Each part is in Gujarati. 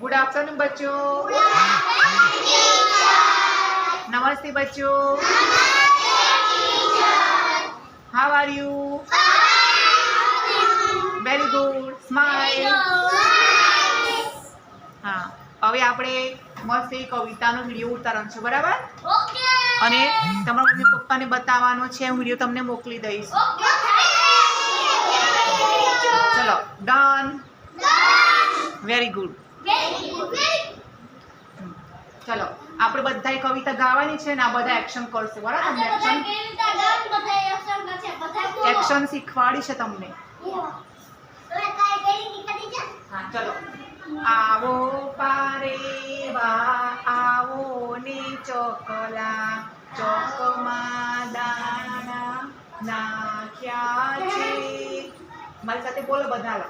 गुड आफ्टरनून बच्चों नमस्ते बच्चों how are you very good smile હા હવે આપણે મસ્ત એ કવિતાનો વિડીયો ઉતારવાનો છે બરાબર અને તમારા મમ્મી પપ્પાને બતાવવાનો છે હું વિડીયો તમને મોકલી દઈશ ચલો ડન વેરી ગુડ ચલો આપણે બધાએ કવિતા ગાવાની છે ને આ બધા એક્શન કરશે બરાબર? તમને એક્શન એક્શન શીખવાડી છે તમને. હા ચલો. આવો પારેવા આવો ને ચોકલા. ચોકમાં દાણા નાખ્યા છે. મારી સાથે બોલો બધા લો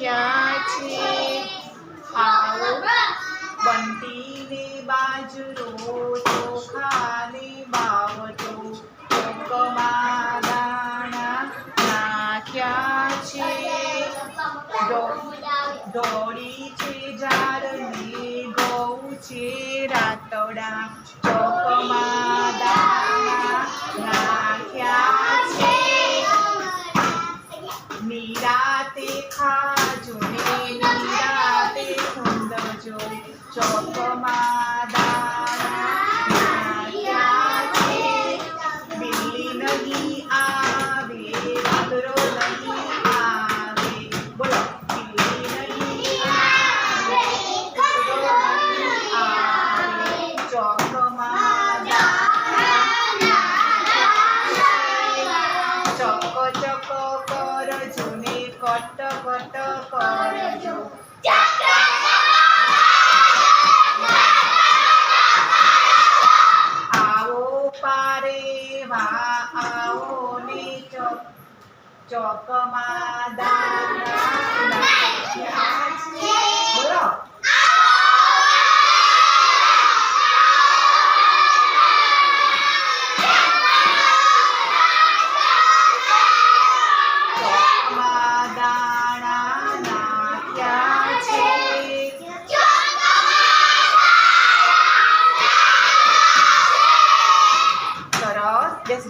નાખ્યા છે? આવો. બંટીને બાજરો ચોખાને બાવટો ચોકમાં દાણા નાખ્યા છે? દોડી છે ઝાડને ઘઉં છે રાતડા. ચોકમાં દાણા মীরাতে খাজনে মীরাতে সৌন্দর্য চকমা કટ કટ કરજો. આવો આવો ને ચોક ચોકમાં દાણા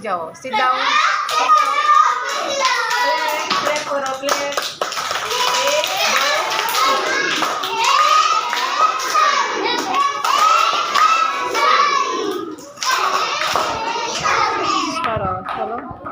જાઓ sit down clap for a clap સરસ ચલો